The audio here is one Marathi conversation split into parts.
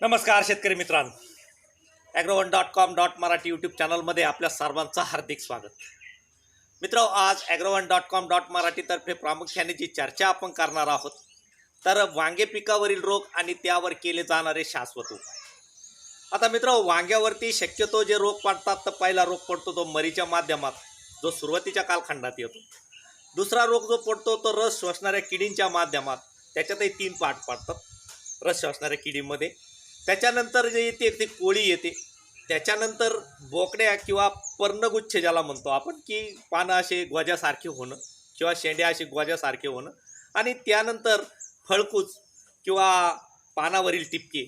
नमस्कार शेतकरी मित्रांनो. Agrowon dot com dot Marathi YouTube चॅनलमध्ये आपल्या सर्वांचं हार्दिक स्वागत. मित्र आज ॲग्रोवन डॉट कॉम डॉट मराठीतर्फे प्रामुख्याने जी चर्चा आपण करणार आहोत तर वांगे पिकावरील रोग आणि त्यावर केले जाणारे शाश्वत उपाय. आता मित्र वांग्यावरती शक्यतो जे रोग पडतात तर पहिला रोग पडतो तो मरीच्या माध्यमात जो सुरुवातीच्या कालखंडात येतो. दुसरा रोग जो पडतो तो रस श्वसणाऱ्या किडींच्या माध्यमात त्याच्यातही तीन पाठ पडतात. रस श्वसणाऱ्या किडीमध्ये त्याच्यानंतर जे येते ते कोळी येते. त्याच्यानंतर बोकड्या किंवा पर्णगुच्छ ज्याला म्हणतो आपण की पानं असे ग्वाजासारखे होणं किंवा शेंड्या असे ग्वाजासारखे होणं. आणि त्यानंतर फळकूच किंवा पानावरील टिपके.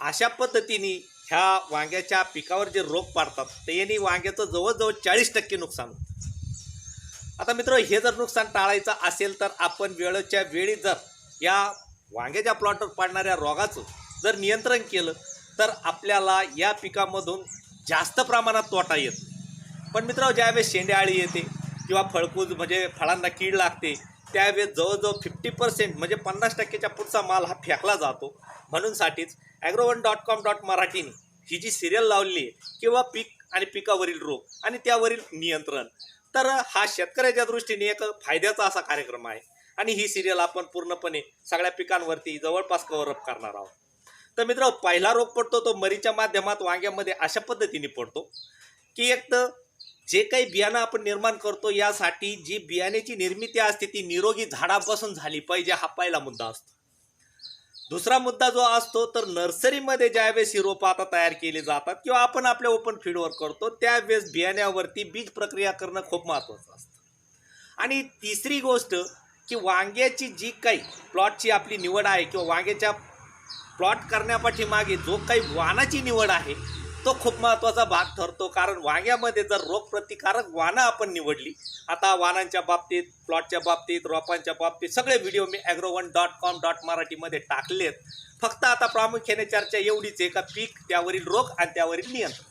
अशा पद्धतीने ह्या वांग्याच्या पिकावर जे रोग पाडतात ते यांनी वांग्याचं जवळजवळ चाळीस टक्के नुकसान होतं. आता मित्र हे जर नुकसान टाळायचं असेल तर आपण वेळेच्या वेळी जर या वांग्याच्या प्लॉटवर पाडणाऱ्या रोगाचं जर नियंत्रण केलं तर आपल्याला या पिकामधून जास्त प्रमाणात तोटा येत. पण मित्र ज्यावेळेस शेंड्याआळी येते किंवा फळकूज म्हणजे फळांना कीड लागते त्यावेळेस जवळजवळ फिफ्टी पर्सेंट म्हणजे पन्नास टक्क्याच्या पुढचा माल हा फेकला जातो. म्हणूनसाठीच ॲग्रोवन डॉट कॉम डॉट मराठीने ही जी सिरियल लावली आहे किंवा पीक आणि पिकावरील रोग आणि त्यावरील नियंत्रण तर हा शेतकऱ्याच्या दृष्टीने एक फायद्याचा असा कार्यक्रम आहे. आणि ही सिरियल आपण पूर्णपणे सगळ्या पिकांवरती जवळपास कव्हरअप करणार आहोत. तर मित्र पहिला रोग पडतो तो मरीच्या माध्यमात वांग्यामध्ये अशा पद्धतीने पडतो की एक तर जे काही बियाणं आपण निर्माण करतो यासाठी जी बियाण्याची निर्मिती असते ती निरोगी झाडापासून झाली पाहिजे हा पहिला मुद्दा असतो. दुसरा मुद्दा जो असतो तर नर्सरीमध्ये ज्यावेळेस ही रोपं आता तयार केली जातात किंवा आपण आपल्या ओपन फीडवर करतो त्यावेळेस बियाण्यावरती बीज प्रक्रिया करणं खूप महत्त्वाचं असतं. आणि तिसरी गोष्ट की वांग्याची जी काही प्लॉटची आपली निवड आहे किंवा वांग्याच्या प्लॉट करण्यापाठीमागे जो काही वाणाची निवड आहे तो खूप महत्त्वाचा भाग ठरतो. कारण वांग्यामध्ये जर रोगप्रतिकारक वाणं आपण निवडली आता वाणांच्या बाबतीत प्लॉटच्या बाबतीत रोपांच्या बाबतीत सगळे व्हिडिओ मी ॲग्रोवन डॉट कॉम डॉट मराठीमध्ये टाकलेत फक्त आता प्रामुख्याने चर्चा एवढीच आहे का पीक त्यावरील रोग आणि त्यावरील नियंत्रण.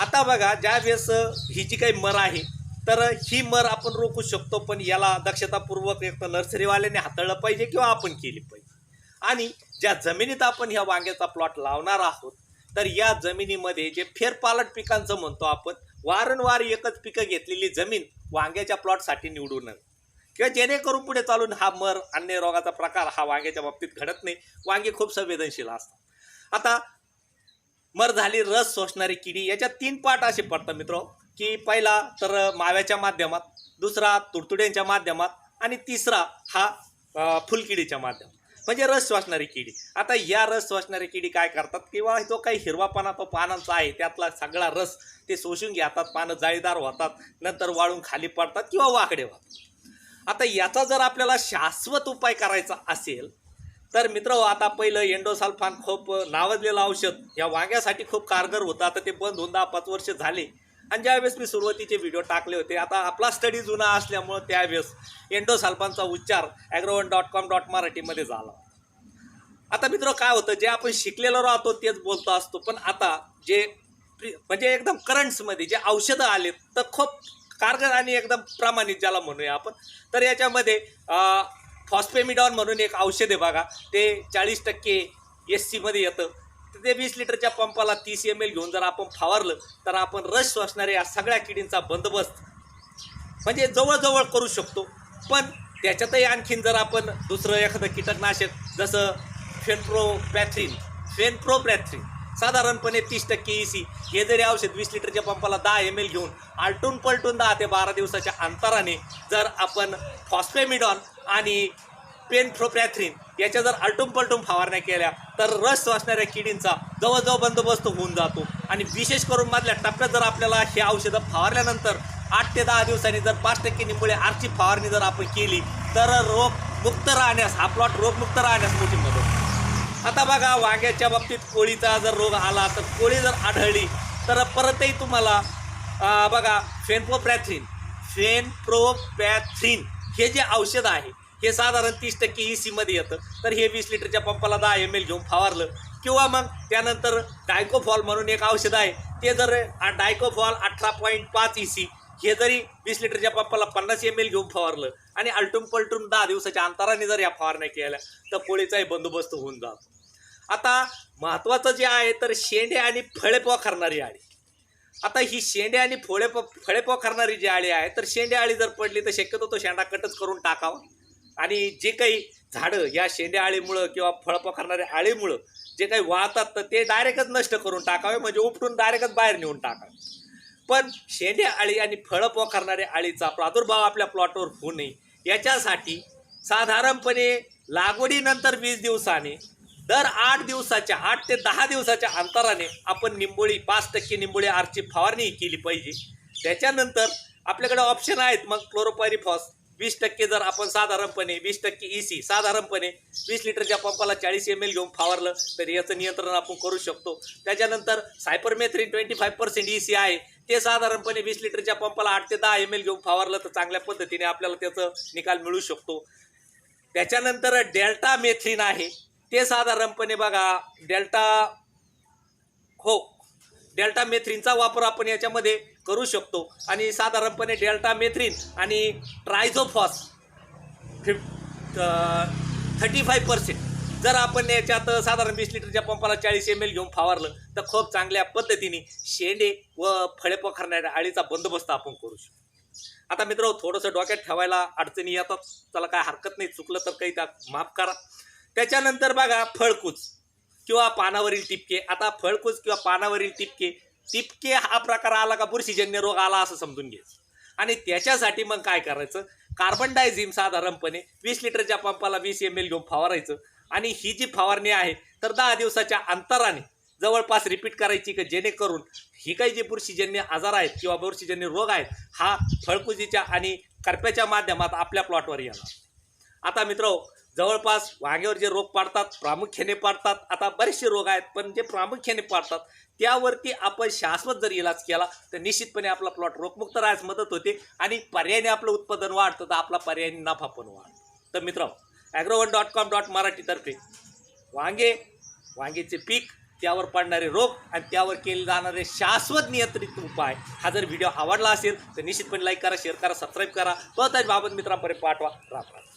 आता बघा ज्या वेळेस ही जी काही मर आहे तर ही मर आपण रोखू शकतो पण याला दक्षतापूर्वक एक तर नर्सरीवाल्याने हाताळलं पाहिजे किंवा आपण केली पाहिजे. आणि ज्या जमिनीत आपण ह्या वांग्याचा प्लॉट लावणार आहोत तर या जमिनीमध्ये जे फेरपालट पिकांचं म्हणतो आपण वारंवार एकच पिकं घेतलेली जमीन वांग्याच्या प्लॉटसाठी निवडू नये किंवा जेणेकरून पुढे चालून हा मर अन्य रोगाचा प्रकार हा वांग्याच्या बाबतीत घडत नाही. वांगे खूप संवेदनशील असतात. आता मर झाली रस सोसणारी किडी याच्यात तीन पाठ असे पडतात मित्र. की पहिला तर माव्याच्या माध्यमात दुसरा तुडतुड्यांच्या माध्यमात आणि तिसरा हा फुलकिडीच्या माध्यमात. म्हणजे रस वाचणारी किडी. आता या रस वाचणारी किडी काय करतात? किंवा जो काही हिरवापणा तो पानांचा आहे त्यातला सगळा रस ते शोषून घेतात पानं जाळीदार होतात नंतर वाळून खाली पडतात किंवा वाकडे होतात. आता याचा जर आपल्याला शाश्वत उपाय करायचा असेल तर मित्र आता पहिलं एंडोसल्फान खूप नावाजलेलं औषध या वांग्यासाठी खूप कारगर होतं. आता ते बंद होऊन दहा पाच वर्ष झाले. आणि ज्यावेळेस मी सुरुवातीचे व्हिडिओ टाकले होते आता आपला स्टडी जुना असल्यामुळं त्यावेळेस एंडोसल्फानचा उच्चार ॲग्रोवन डॉट कॉम डॉट मराठीमध्ये झाला. आता मित्र काय होतं जे आपण शिकलेलो राहतो तेच बोलतो असतो पण आता जे म्हणजे एकदम करंट्समध्ये जे औषधं आलेत तर खूप कारगर आणि एकदम प्रामाणिक ज्याला म्हणूया आपण तर याच्यामध्ये फॉस्पेमिडॉन म्हणून एक औषध आहे बघा ते चाळीस टक्के एस सीमध्ये येतं. ते वीस लिटरच्या पंपाला तीस एम एल घेऊन जर आपण फावरलं तर आपण रस असणाऱ्या या सगळ्या किडींचा बंदोबस्त म्हणजे जवळजवळ करू शकतो. पण त्याच्यातही आणखीन जर आपण दुसरं एखादं कीटकनाशक जसं फेनप्रोपॅथ्रिन फेनप्रोपॅथ्रिन साधारणपणे तीस टक्के ई सी हे जरी औषध वीस लिटरच्या पंपाला दहा एम एल घेऊन आलटून पलटून दहा ते बारा दिवसाच्या अंतराने जर आपण फॉस्फेमिडॉन आणि पेनफ्रोपॅथ्रिन याच्या जर आलटून पलटून फवारण्या केल्या तर रस वाचणाऱ्या किडींचा जवळजवळ बंदोबस्त होऊन जातो आणि विशेष करून मधल्या टप्प्यात जर आपल्याला हे औषधं फवारल्यानंतर आठ ते दहा दिवसांनी जर पाच टक्के निंबुळे आरची फवारणी जर आपण केली तर रोग मुक्त राहण्यास हा प्लॉट रोगमुक्त राहण्यास मोठी मदत होते. आता बघा वांग्याच्या बाबतीत कोळीचा जर रोग आला तर कोळी जर आढळली तर परतही तुम्हाला बघा फेनप्रोप्रॅथ्रिन फेनप्रोप्रॅथ्रिन हे जे औषध आहे हे साधारण तीस टक्के ई सीमध्ये येतं. तर हे वीस लिटरच्या पंपाला दहा एम एल घेऊन फवारलं. किंवा मग त्यानंतर डायकोफॉल म्हणून एक औषध आहे. ते जर डायकोफॉल अठरा पॉईंट पाच ई सी हे जरी वीस लिटरच्या पंपाला पन्नास एम एल घेऊन फवारलं आणि अल्टून पलटून दहा दिवसाच्या अंतराने जर या फवारण्या केल्या तर पोळीचाही बंदोबस्त होऊन जातो. आता महत्त्वाचं जे आहे तर शेंडे आणि फळे खरणारी आळी. आता ही शेंडे आणि फोळे फळे खरणारी जी आळी आहे तर शेंडे आळी जर पडली तर शक्यतो तो शेंडा कटच करून टाकावा. आणि जे काही झाडं या शेंड्या आळीमुळं किंवा फळ पखरणाऱ्या आळीमुळं जे काही वाहतात तर ते डायरेक्टच नष्ट करून टाकावे म्हणजे उपटून डायरेक्टच बाहेर नेऊन टाकावे. पण शेंडे आळी आणि फळं पोखरणाऱ्या आळीचा प्रादुर्भाव आपल्या प्लॉटवर होऊ नये. याच्यासाठी साधारणपणे लागवडीनंतर वीस दिवसाने दर आठ दिवसाच्या आठ ते दहा दिवसाच्या अंतराने आपण निंबोळी पाच टक्के निंबोळी आरची फवारणी केली पाहिजे. त्याच्यानंतर आपल्याकडे ऑप्शन आहेत मग क्लोरोपायरिफॉस वीस टक्के जर आपण साधारणपणे वीस टक्के ई सी साधारणपणे वीस लिटरच्या पंपाला चाळीस एम एल घेऊन फावरलं तर याचं नियंत्रण आपण करू शकतो. त्याच्यानंतर cypermethrin twenty five percent E C आहे. ते साधारणपणे वीस लिटरच्या पंपाला आठ ते दहा एम एल घेऊन फावरलं तर चांगल्या पद्धतीने आपल्याला त्याचं निकाल मिळू शकतो. त्याच्यानंतर डेल्टा मेथ्रिन आहे. ते साधारणपणे बघा डेल्टा हो डेल्टा मेथ्रिनचा वापर आपण याच्यामध्ये करू शकतो. आणि साधारणपणे डेल्टा मेथ्रिन आणि ट्रायझोफॉस फिफ थर्टी फाईव्ह पर्सेंट जर आपण याच्यात साधारण वीस लिटरच्या पंपाला चाळीस एम एल घेऊन फवारलं तर खूप चांगल्या पद्धतीने शेंडे व फळे पखरणाऱ्या आळीचा बंदोबस्त आपण करू शकतो. आता मित्र थोडंसं डोक्यात ठेवायला अडचणी येतात. त्याला काय हरकत नाही. चुकलं तर काही त्या माफ करा. त्याच्यानंतर बघा फळकूच किंवा पानावरील टिपके. आता फळकूच किंवा पानावरील टिपके टिपके हा प्रकार आला का बुरशीजन्य रोग आला असं समजून घ्यायचं. आणि त्याच्यासाठी मग काय करायचं? कार्बन डायझिम साधारणपणे वीस लिटरच्या पंपाला वीस एम एल घेऊन फवारायचं. आणि ही जी फवारणी आहे तर दहा दिवसाच्या अंतराने जवळपास रिपीट करायची की जेणेकरून ही काही जे बुरशीजन्य आजार आहेत किंवा बुरशीजन्य रोग आहेत हा फळकुजीच्या आणि करप्याच्या माध्यमात आपल्या प्लॉटवर येणार. आता मित्र जवळपास वांग्यावर जे रोग पाडतात प्रामुख्याने पाडतात आता बरेचसे रोग आहेत पण जे प्रामुख्याने पाडतात त्यावरती आपण शाश्वत जर इलाज केला तर निश्चितपणे आपला प्लॉट रोगमुक्त राहायस मदत होते आणि पर्यायाने आपलं उत्पादन वाढतं तर आपला पर्यायाने नफा पण वाढतो. तर मित्र ॲग्रोवन डॉट कॉम डॉट मराठीतर्फे वांगे वांगेचे पीक त्यावर पडणारे रोग आणि त्यावर केले जाणारे शाश्वत नियंत्रित उपाय हा जर व्हिडिओ आवडला असेल तर निश्चितपणे लाईक करा शेअर करा सबस्क्राईब करा. तो बाबत मित्रांपर्यंत पाठवा. राम राम.